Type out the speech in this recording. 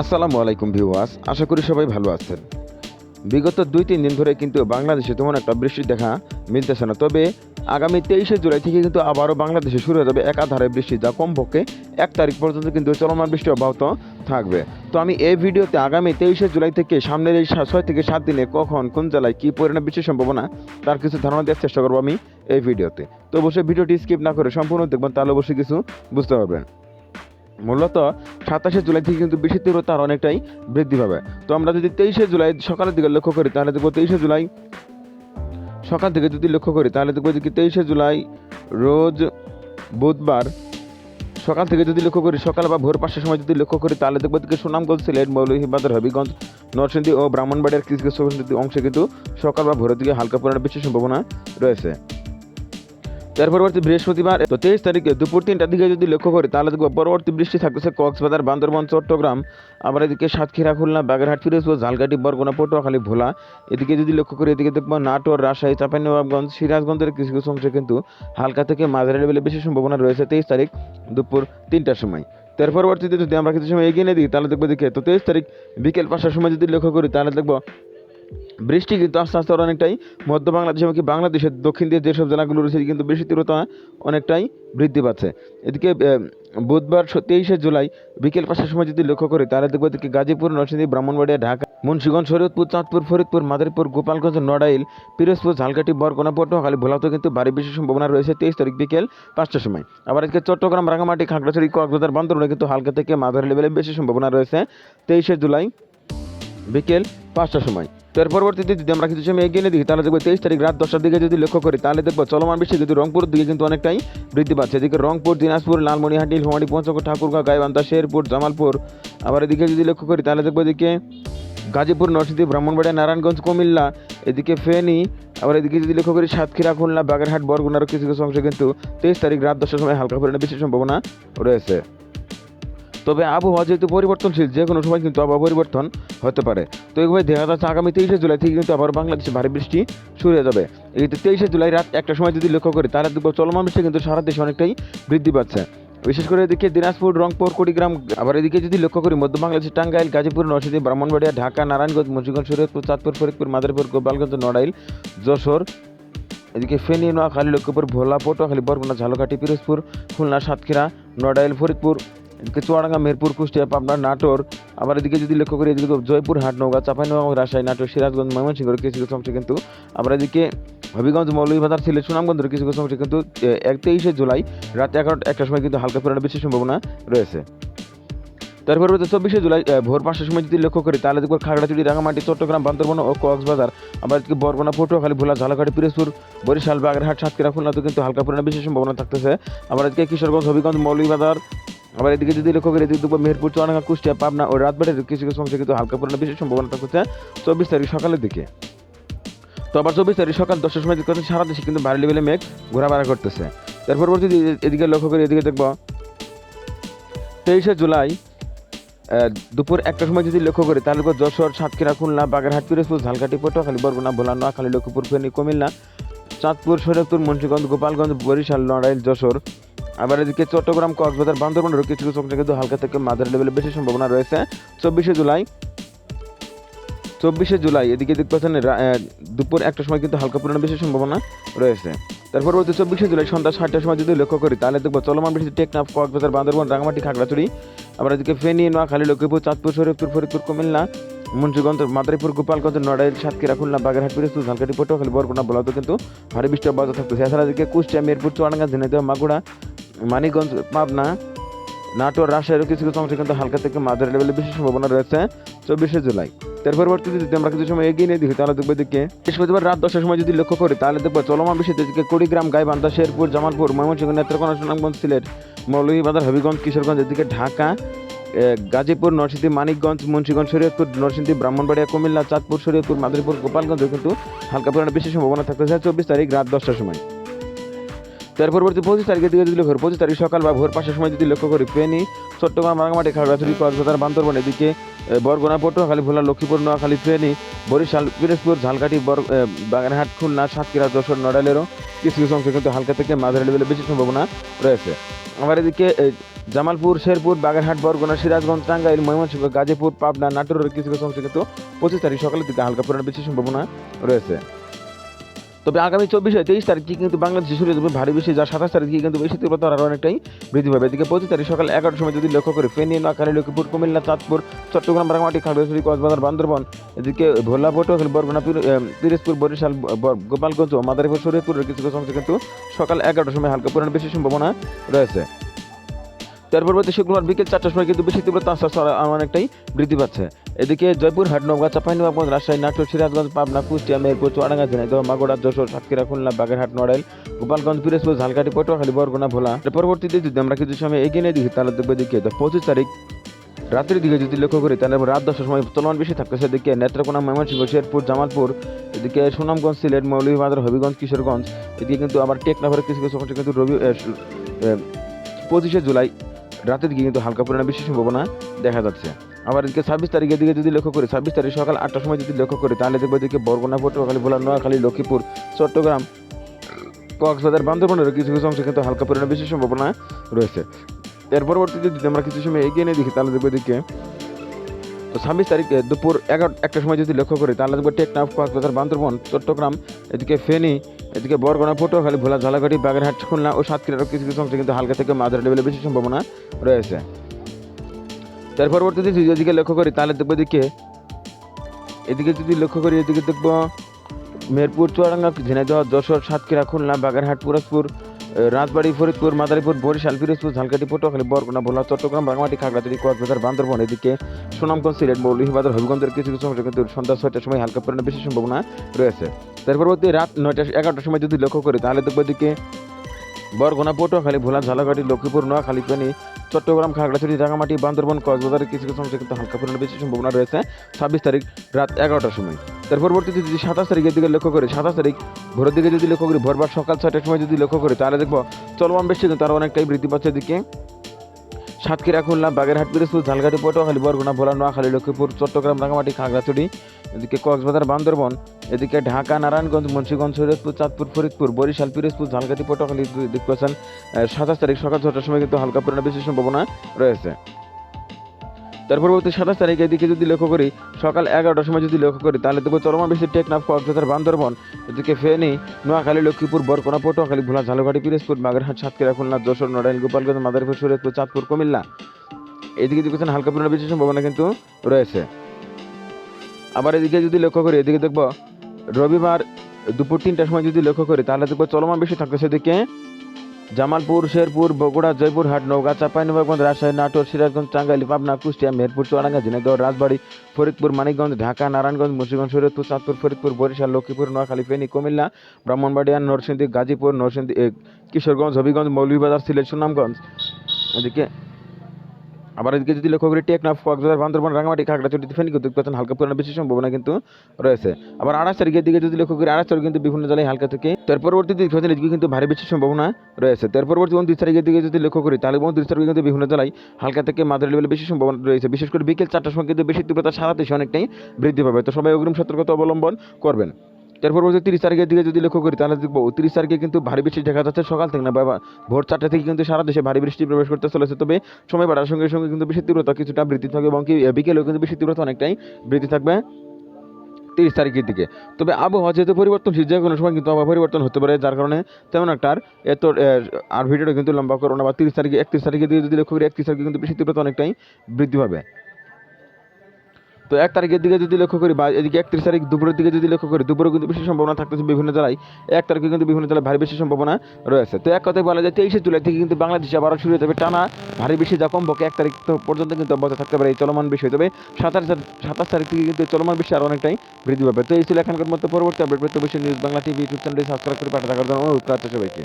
আসসালামু আলাইকুম ভিউয়ার্স, আশা করি সবাই ভালো আছেন। বিগত দুই তিন দিন ধরে কিন্তু বাংলাদেশে তেমন একটা বৃষ্টির দেখা মিলতেছে না। তবে আগামী তেইশে জুলাই থেকে কিন্তু আবারও বাংলাদেশে শুরু হয়ে যাবে একাধারে বৃষ্টি, যা কমপক্ষে এক তারিখ পর্যন্ত কিন্তু চলমান বৃষ্টি অব্যাহত থাকবে। তো আমি এই ভিডিওতে আগামী তেইশে জুলাই থেকে সামনের এই ছয় থেকে সাত দিনে কখন, কোন জেলায় কী পরিমাণে বৃষ্টির সম্ভাবনা, তার কিছু ধারণা দেওয়ার চেষ্টা করব আমি এই ভিডিওতে। তো অবশ্যই ভিডিওটি স্কিপ না করে সম্পূর্ণ দেখবেন, তাহলে অবশ্যই কিছু বুঝতে পারবেন। মূলত সাতাশে জুলাই থেকে কিন্তু বৃষ্টির তীব্রতা আর অনেকটাই বৃদ্ধি পাবে। তো আমরা যদি তেইশে জুলাই সকালের দিকে লক্ষ্য করি, তাহলে দেখব তেইশে জুলাই সকাল থেকে যদি লক্ষ্য করি, তাহলে দেখব যে তেইশে জুলাই রোজ বুধবার সকাল থেকে যদি লক্ষ্য করি, সকাল বা ভোর পাঁচটার সময় যদি লক্ষ্য করি, তাহলে দেখব যে সুনামগঞ্জ, সিলেট মৌলভীবাজার হবিগঞ্জ, নরসিংদী ও ব্রাহ্মণবাড়িয়ার কিছু অংশে কিন্তু সকাল বা ভোরের দিকে হালকা পরিমাণে বৃষ্টির সম্ভাবনা রয়েছে। তার পরবর্তী বৃহস্পতিবার, তো তেইশ তারিখে দুপুর তিনটার দিকে যদি লক্ষ্য করি, তাহলে দেখব পরবর্তী বৃষ্টি থাকতেছে কক্সবাজার, বান্দরবান, চট্টগ্রাম। আবার এদিকে সাতক্ষীরা, খুলনা, বাগেরহাট, ফিরোজপুর, ঝালকাঠি, বরগুনা, পটুয়াখালী, ভোলা। এদিকে যদি লক্ষ্য করি, এদিকে দেখব নাটোর, রাজশাহী, চাঁপাইনবাবগঞ্জ, সিরাজগঞ্জের কিছু কিছু অংশে কিন্তু হালকা থেকে মাঝারি লেভেলে বেশি সম্ভাবনা রয়েছে তেইশ তারিখ দুপুর তিনটার সময়। তার পরবর্তীতে যদি আমরা কিছু সময় এগিয়ে নিয়ে দিই, তাহলে দেখব দেখে, তো তেইশ তারিখ বিকেল পাঁচটার সময় যদি লক্ষ্য করি, তাহলে দেখব বৃষ্টি কিন্তু আস্তে আস্তে অনেকটাই মধ্য বাংলাদেশ এবং কি বাংলাদেশের দক্ষিণ দিয়ে যেসব জেলাগুলো রয়েছে কিন্তু বৃষ্টির তীব্রতা অনেকটাই বৃদ্ধি পাচ্ছে। এদিকে বুধবার তেইশে জুলাই বিকেল পাঁচটার সময় যদি লক্ষ্য করি, তাহলে দেখব এদিকে গাজীপুর, নরসিংদী, ব্রাহ্মণবাড়িয়া, ঢাকা, মুন্সিগঞ্জ, শরীয়তপুর, চাঁদপুর, ফরিদপুর, মাদারীপুর, গোপালগঞ্জ, নড়াইল, পিরোজপুর ঝালকাটি বরগুনা, পটুয়াখালী ভোলাতেও কিন্তু ভারী বৃষ্টির সম্ভাবনা রয়েছে তেইশ তারিখ বিকেল পাঁচটার সময়। আবার আজকে চট্টগ্রাম রাঙামাটি খাগড়াছড়ি, কক্সবাজার, বান্দরবানে কিন্তু হালকা থেকে মাঝারি লেভেলে বেশি সম্ভাবনা রয়েছে তেইশে জুলাই বিকেল পাঁচটার সময়। তো এর পরবর্তীতে যদি আমরা কিছু সময় এগিয়ে দিই তাহলে দেখব তেইশ তারিখ রাত দশটার দিকে যদি লক্ষ্য করি, তাহলে দেখব চলমান বৃষ্টি কিন্তু রংপুর দিকে কিন্তু অনেকটাই বৃদ্ধি পাচ্ছে। এদিকে রংপুর, দিনাজপুর লালমনিহাটি হোমাড়ি পঞ্চগড় ঠাকুরগাঁও গাইবান্ধা, শেরপুর, জামালপুর। আবার এদিকে যদি লক্ষ্য করি, তাহলে দেখব এদিকে গাজীপুর, নরসিংদী, ব্রাহ্মণবাড়িয়া, নারায়ণগঞ্জ, কুমিল্লা, এদিকে ফেনী, আবার এদিকে যদি লক্ষ্য করি, সাতক্ষীরা, খুলনা, বাগেরহাট বরগুনার কিছু কিছু অংশে কিন্তু তেইশ তারিখ রাত দশটার সময় হালকা পরিমাণে বৃষ্টির সম্ভাবনা রয়েছে। তবে আবহাওয়া যেহেতু পরিবর্তনশীল, যে কোনো সময় কিন্তু আবহাওয়া পরিবর্তন হতে পারে। তো এইভাবে দেখা যাচ্ছে আগামী তেইশে জুলাই থেকে কিন্তু আবার বাংলাদেশে ভারী বৃষ্টি শুরু হয়ে যাবে। এই তেইশে জুলাই রাত একটা সময় যদি লক্ষ্য করি, তাহলে দেখব চলমান বৃষ্টি কিন্তু সারা দেশে অনেকটাই বৃদ্ধি পাচ্ছে। বিশেষ করে এদিকে দিনাজপুর, রংপুর, কুড়িগ্রাম, আবার এদিকে যদি লক্ষ্য করি, মধ্য বাংলাদেশের টাঙ্গাইল, গাজীপুর, নরসিংদী, ব্রাহ্মণবাড়িয়া, ঢাকা, নারায়ণগঞ্জ, মুন্সিগঞ্জ শরীয়তপুর চাঁদপুর, ফরিদপুর, মাদারীপুর, গোপালগঞ্জ, নড়াইল, যশোর, এদিকে ফেনী, নোয়াখালী, লক্ষ্মীপুর ভোলা পটুয়াখালী বরগুনা, ঝালকাঠি, পিরোজপুর, খুলনা, সাতক্ষীরা, নড়াইল, ফরিদপুর এদিকে চুয়াডাঙ্গা মেহেরপুর কুষ্টিয়া, পাবনা, নাটোর। আবার এদিকে যদি লক্ষ্য করি, এদিকে জয়পুর হাট নৌকা চাঁপাইনবাবগঞ্জ, রাজশাহী, নাটোর, সিরাজগঞ্জ, ময়মনসিংহের কিছু কিছু অংশে কিন্তু আবার এদিকে হবিগঞ্জ, মৌলভীবাজার, সিলেট, সুনামগঞ্জের কিছু কিছু অংশে কিন্তু এক তেইশে জুলাই রাত এগারোটা একটার সময় কিন্তু হালকা পরিমাণে বেশি সম্ভাবনা রয়েছে। তারপর চব্বিশে জুলাই ভোর পাঁচটার সময় যদি লক্ষ্য করি, তাহলে দেখব খাগড়াছড়ি রাঙামাটি চট্টগ্রাম, বান্দরবন ও কক্সবাজার। আবার এদিকে বরগুনা, পটুয়াখালী, ভোলা, ঝালকাঠি, পিরোজপুর, বরিশাল, বাগেরহাট, সাতক্ষীরা খুলনাতে কিন্তু হালকা পরিমাণে বেশি সম্ভাবনা থাকতেছে। আবার এদিকে কিশোরগঞ্জ, হবিগঞ্জ, মৌলভীবাজার আবার এদিকে যদি লক্ষ্য করি এদিকে দেখব মেহেরপুর, চুয়াডাঙ্গা, কুষ্টিয়া, পাবনা ও রাতবাড়ির কিছু কিছু অংশে কিন্তু হালকা পরিমাণে বেশি সম্ভাবনা থাকতেছে চব্বিশ তারিখ সকালের দিকে। তো আবার চব্বিশ তারিখ সকাল দশটার সময় দেখতে সারা দেশে কিন্তু ভারী লেভেলে মেঘ ঘোরাফেরা করতেছে। তার পরবর্তী এদিকে লক্ষ্য করি এদিকে দেখব, তেইশে জুলাই দুপুর একটার সময় যদি লক্ষ্য করি তাহলে যশোর, সাতক্ষীরা, খুলনা, বাগেরহাট, পিরোজপুর, ঝালকাঠি, পটুয়াখালী, বরগুনা ভোলা নোয়াখালী লক্ষ্মীপুর, ফেনী, কুমিল্লা, চাঁদপুর শরীয়তপুর মুন্সিগঞ্জ, গোপালগঞ্জ, বরিশাল, নড়াইল, যশোর আবার এদিকে চট্টগ্রাম, কক্সবাজার বান্দরবানের কিছু কিছু অংশে কিন্তু হালকা থেকে মাঝারি লেভেলে বেশি সম্ভাবনা রয়েছে। চব্বিশে জুলাই চব্বিশে জুলাই, এদিকে দেখতে পাচ্ছেন দুপুর একটার সময় কিন্তু হালকা পরিমাণে বেশি সম্ভাবনা রয়েছে। তারপর হচ্ছে চব্বিশে জুলাই সন্ধ্যা সাতটার সময় যদি লক্ষ্য করি, তাহলে দেখব চলমান বৃষ্টি টেকনাফ, কক্সবাজার, বান্দরবান রাঙামাটি খাগড়াছড়ি, আবার এদিকে ফেনী, নোয়াখালী, লক্ষ্মীপুর, চাঁদপুর, শরীয়তপুর, ফরিদপুর, কুমিল্লা, মুন্সিগঞ্জ, মাদারীপুর, গোপালগঞ্জ, নড়াইল, সাতক্ষীরা, খুলনা, বাগেরহাট, পিরোজপুর ঝালকাঠি পটুয়াখালী, বরগুনা বলাতে কিন্তু ভারী বৃষ্টি অব্যাহত থাকতেছে। এছাড়া এদিকে কুষ্টিয়া, মিরপুর, চুয়াডাঙ্গা, ঝিনাইদহ মাগুড়া মানিকগঞ্জ, পাবনা, নাটোর রাজশাহীর কিছু কিছু অংশে কিন্তু হালকা থেকে মাঝারি লেভেলে বেশি সম্ভাবনা রয়েছে চব্বিশে জুলাই। তার পরবর্তীতে যদি আমরা কিছু সময় এগিয়ে নিয়ে দেখি, তাহলে দেখব দিকে বৃহস্পতিবার রাত দশটার সময় যদি লক্ষ্য করি, তাহলে দেখব চলমান বৃষ্টিতে দিকে কুড়িগ্রাম, গাইবান্ধা, শেরপুর, জামালপুর, ময়মনসিংহ, নেত্রকোনা, সুনামগঞ্জ, সিলেট, মৌলভীবাজার, হবিগঞ্জ, কিশোরগঞ্জ, এদিকে ঢাকা গাজীপুর, নরসিংদী, মানিকগঞ্জ, মুন্সিগঞ্জ, শরীয়তপুর, নরসিংদী, ব্রাহ্মণবাড়িয়া, কুমিল্লা, চাঁদপুর, শরীয়তপুর, মাদারীপুর, গোপালগঞ্জে কিন্তু হালকা পরিমাণে বেশি সম্ভাবনা থাকতেছে চব্বিশ তারিখ রাত দশটার সময়। তার পরবর্তী পঁচিশ তারিখের দিকে যদি লক্ষ্য পঁচিশ তারিখ সকাল বা ভোর পাঁচটার সময় যদি লক্ষ্য করি, ফেনী, চট্টগ্রাম রাঙামাটি খাগড়াছড়ি, কক্সবাজার, বান্দরবান, এদিকে বরগুনা, পটুয়াখালী, ভোলা, লক্ষ্মীপুর, নোয়াখালী, ফেনী, বরিশাল, পিরোজপুর, ঝালকাঠি বাগেরহাট, খুলনা, সাতক্ষীরা, যশোর নড়ালেরও কিছু কিছু অংশে কিন্তু হালকা থেকে মাঝারি লেভেলে বেশি সম্ভাবনা রয়েছে। আমার এদিকে জামালপুর, শেরপুর, বাগেরহাট, বরগুনা, সিরাজগঞ্জ, টাঙ্গাইল, ময়মনসিংহ, গাজীপুর, পাবনা, নাটোরের কিছু কিছু অংশে কিন্তু পঁচিশ তারিখ সকালের দিকে হালকা পরিমাণ বেশি সম্ভাবনা রয়েছে। তবে আগামী চব্বিশে তেইশ তারিখে কিন্তু বাংলাদেশে সূর্য দেবে ভারী বৃষ্টি, যা সাতাশ তারিখে কিন্তু বেশি তীব্রতা আরও অনেকটাই বৃদ্ধি পাবে। এদিকে পঁচিশ তারিখ সকাল এগারোটার সময় যদি লক্ষ্য করে, ফেনী, নোয়াখালী, লক্ষ্মীপুর, কুমিল্লা, চাঁদপুর, চট্টগ্রাম রাঙামাটি খাগড়াছড়ি, কক্সবাজার, বান্দরবন, এদিকে ভোলা, পটুয়াখালী, বরগুনা, পির- পিরোজপুর, বরিশাল গোপালগঞ্জ ও মাদারীপুর, শরীয়তপুরের কিছু কিছু অংশে কিন্তু সকাল এগারোটার সময় হালকা পরিমাণ বেশি সম্ভাবনা রয়েছে। তার পরবর্তী শুক্রবার বিকেল চারটার সময় কিন্তু বেশি আস্তে আরও অনেকটাই বৃদ্ধি পাচ্ছে। এদিকে জয়পুরহাট নওগাঁ চাঁপাইনবাবগঞ্জ, রাজশাহী, নাটোর, সিরাজগঞ্জ, পাবনা, কুষ্টিয়া মেহেরপুর চুয়াডাঙ্গা ঝিনাইদহ মাগুরা, যশোর, সাতক্ষীরা, খুলনা, বাগেরহাট, নড়াইল, গোপালগঞ্জ, পিরোজপুর, ঝালকাঠি, পটুয়াখালী, বরগুনা, ভোলা। পরবর্তীতে যদি আমরা কিছু সময় এগিয়ে নিয়ে দেখি, তাহলে দেখবে দিকে পঁচিশ তারিখ রাত্রির দিকে যদি লক্ষ্য করি, তাহলে রাত দশটার সময় চলমান বেশি থাকতেছে। এদিকে নেত্রকোনা, ময়মনসিংহ, শেরপুর, জামালপুর, এদিকে সুনামগঞ্জ, সিলেট, মৌলভীবাজার, হবিগঞ্জ, কিশোরগঞ্জ, এদিকে কিন্তু আবার টেকনাফের কিছু কিছু কিন্তু রবি পঁচিশে জুলাই রাতের দিকে কিন্তু হালকা পরিমাণে বৃষ্টির সম্ভাবনা দেখা যাচ্ছে। আবার এদিকে ছাব্বিশ তারিখের দিকে যদি লক্ষ্য করি, ছাব্বিশ তারিখ সকাল আটটার সময় যদি লক্ষ্য করি, তাহলে দেখব এদিকে বরগুনা, পটুয়াখালী, ভোলা, নোয়াখালী, লক্ষ্মীপুর, চট্টগ্রাম, কক্সবাজার, বান্দরবনের কিছু কিছু অংশে কিন্তু হালকা পরিমাণে বৃষ্টির সম্ভাবনা রয়েছে। এর পরবর্তীতে যদি আমরা কিছু সময় এগিয়ে নিয়ে দেখি, তাহলে দেখব এদিকে তো ছাব্বিশ তারিখ দুপুর এগারো একটার সময় যদি লক্ষ্য করি, তাহলে দেখব টেকনাফ, কক্সবাজার, বান্দরবন, চট্টগ্রাম, এদিকে ফেনী, এদিকে বরগুনা, পটুয়াখালী, ভোলা ঝালাকাঠি বাগেরহাট, খুলনা ও সাতক্ষীরার কিছু কিছু অংশে কিন্তু হালকা থেকে মাঝারি লেভেলে বেশি সম্ভাবনা রয়েছে। তার পরবর্তীতে যদি এদিকে লক্ষ্য করি, তাহলে দেখব এদিকে এদিকে যদি লক্ষ্য করি, এদিকে দেখব মেহেরপুর, চুয়াডাঙ্গা, ঝিনাইদহ, যশোর, সাতক্ষীরা, খুলনা, বাগেরহাট, পিরোজপুর রাজবাড়ী, ফরিদপুর, মাদারীপুর, বরিশাল, পিরোজপুর ঝালকাটি পটুয়াখালী, বরগুনা, ভোলা, চট্টগ্রাম রাঙামাটি খাগড়াছড়ি কক্সবাজার বান্দরবন, এদিকে সুনামগঞ্জ, সিলেট, মৌলভীবাজার, হবিগঞ্জের কিছু কিছু অংশে কিন্তু সন্ধ্যা ছয়টার সময় হালকা পরিমাণে বেশি সম্ভাবনা রয়েছে। তার পরবর্তী রাত নয়টা, এগারোটার সময় যদি লক্ষ্য করি, তাহলে দেখব এদিকে বরগুনা, পটুয়াখালী, ভোলা ঝালাকাটি লক্ষ্মীপুর, নোয়াখালী, ফেনী চট্টগ্রাম, খাগড়াছড়ি রাঙামাটি বান্দরবন কক্সবাজারের কিছু কিছু অংশে কিন্তু হালকা পরিমাণে বেশি সম্ভাবনা রয়েছে। ছাব্বিশ তারিখ রাত এগারোটার সময়। তার পরবর্তীতে যদি সাতাশ তারিখের দিকে লক্ষ্য করি সাতাশ তারিখ ভোরের দিকে যদি লক্ষ্য করি, ভোরবার সকাল ছয়টার সময় যদি লক্ষ্য করি, তাহলে দেখব চলমান বৃষ্টি কিন্তু তারা অনেকটাই বৃদ্ধি পাচ্ছে এদিকে। সাতক্ষীরা, খুলনা, বাগেরহাট পিরোজপুর ঝালকাঠি পটুয়াখালী বরগুনা ভোলা, নোয়াখালী, লক্ষ্মীপুর, চট্টগ্রাম রাঙামাটি খাগড়াছড়ি, এদিকে কক্সবাজার, বান্দরবন, এদিকে ঢাকা, নারায়ণগঞ্জ, মুন্সীগঞ্জ সৈরতপুর চাঁদপুর, ফরিদপুর, বরিশাল, পিরোজপুর, ঝালকাঠি, পটুয়াখালী দিক পাচ্ছেন সাতাশ তারিখ সকাল ছটার সময় কিন্তু হালকা পরিমাণে বেশি সম্ভাবনা রয়েছে। তার পরবর্তী সাতাশ তারিখ এদিকে যদি লক্ষ্য করি, সকাল এগারোটার সময় যদি লক্ষ্য করি, তাহলে দেখব চলমান বেশি টেকনাফ, কক্সবাজার, বান্দরবন, এদিকে ফেনী, নোয়াখালী, লক্ষ্মীপুর, বরকোনা, পটুয়াখালী, ভোলা ঝালকাঠি পিরোজপুর বাগেরহাট সাতক্ষীরা, খুলনা, যশোর, নড়াইল, গোপালগঞ্জ, মাদারীপুর শরীয়তপুর চাঁদপুর, কুমিল্লা। এদিকে দেখছেন হালকা পরিমাণে বেশি সম্ভাবনা কিন্তু রয়েছে। আবার এদিকে যদি লক্ষ্য করি, এদিকে দেখব রবিবার দুপুর তিনটার সময় যদি লক্ষ্য করি, তাহলে দেখব চলমান বেশি থাকতেছে এদিকে জামালপুর, শেরপুর, বগুড়া, জয়পুরহাট, নওগাঁ, চাঁপাইনবাবগঞ্জ, রাজশাহী, নাটোর, সিরাজগঞ্জ, টাঙ্গাইল, পাবনা, কুষ্টিয়া, মেহেরপুর, চুয়াডাঙ্গা, ঝিনাইদহ, রাজবাড়ী, ফরিদপুর, মানিকগঞ্জ, ঢাকা, নারায়ণগঞ্জ, মুন্সিগঞ্জ শরীয়তপুর চাঁদপুর, ফরিদপুর, বরিশাল, লক্ষ্মীপুর, নোয়াখালী, ফেনী, কুমিল্লা, ব্রাহ্মণবাড়িয়া, নরসিংদী, গাজীপুর, নরসিংদী কিশোরগঞ্জ, হবিগঞ্জ, মৌলভীবাজার, সিলেট, সুনামগঞ্জ। এদিকে আবার এদিকে যদি লক্ষ্য করি টেকনাফ, কক্সবাজার, বান্দরবান রাঙামাটি খাগড়াছড়ি ফেনী কিন্তু দেখতে হালকা পরিমাণে বেশি সম্ভাবনা কিন্তু রয়েছে। আবার আঠাশ তারিখের দিকে যদি লক্ষ্য করি আঠাশ তারিখ কিন্তু বিভিন্ন জেলায় হালকা থেকে, তার পরবর্তী দিক হচ্ছে এদিকে কিন্তু ভারী বেশি সম্ভাবনা রয়েছে। তার পরবর্তী উনত্রিশ তারিখের দিকে যদি লক্ষ্য করি, তাহলে উনত্রিশ তারিখে কিন্তু বিভিন্ন জেলায় হালকা থেকে মাঝারি লেভেলে বেশি সম্ভাবনা রয়েছে। বিশেষ করে বিকেল চারটার সময় কিন্তু বেশি তীব্রতা সারা দেশে অনেকটাই বৃদ্ধি পাবে। তো সবাই অগ্রিম সতর্কতা অবলম্বন করবেন। তার পরবর্তী তিরিশ তারিখের দিকে যদি লক্ষ্য করি, তাহলে দেখব তিরিশ তারিখে কিন্তু ভারী বৃষ্টি দেখা যাচ্ছে সকাল থেকে না, বা ভোর চারটা থেকে কিন্তু সারা দেশে ভারী বৃষ্টি প্রবেশ করতে চলেছে। তবে সময় বাড়ার সঙ্গে সঙ্গে কিন্তু বেশি তীব্রতা কিছুটা বৃদ্ধি থাকবে এবং কি বিকেলেও কিন্তু বেশি তীব্রতা অনেকটাই বৃদ্ধি থাকবে তিরিশ তারিখের দিকে। তবে আবহাওয়া যেহেতু পরিবর্তনশীল, যে কোনো সময় কিন্তু আবহাওয়া পরিবর্তন হতে পারে, যার কারণে তেমন একটা আর এত আর ভিডিওটা কিন্তু লম্বা করো না, বা তিরিশ তারিখে, একত্রিশ তারিখের দিকে যদি লক্ষ্য করি, একত্রিশ তারিখে কিন্তু বেশি তীব্রতা অনেকটাই বৃদ্ধি পাবে। তো এক তারিখের দিকে যদি লক্ষ্য করি বা এদিকে একত্রিশ তারিখ দুপুরের দিকে যদি লক্ষ্য করি, দুপুরে কিন্তু বেশি সম্ভাবনা থাকতেছে বিভিন্ন জেলায়। এক তারিখে কিন্তু বিভিন্ন জেলায় ভারী বেশি সম্ভাবনা রয়েছে। তো এক কথায় বলা যায়, তেইশে জুলাই থেকে কিন্তু বাংলাদেশে আবারও শুরু হয়ে যাবে টানা ভারী বেশি যা কমপক্ষে এক তারিখ পর্যন্ত কিন্তু অব্যাহত থাকতে পারে, এই চলমান বিষয়। তবে সাতাশ সাতাশ তারিখ থেকে কিন্তু চলমান বেশি আরও অনেকটাই বৃদ্ধি পাবে। তো এই ছিল এখনকার মতো পরবর্তী আপডেট পেতে অবশ্যই নিউজ বাংলা টিভি, ইউটিউব চ্যানেলটি সাবস্ক্রাইব করে পাঠা থাকার জন্য অনুরোধ করা হচ্ছে সবাইকে।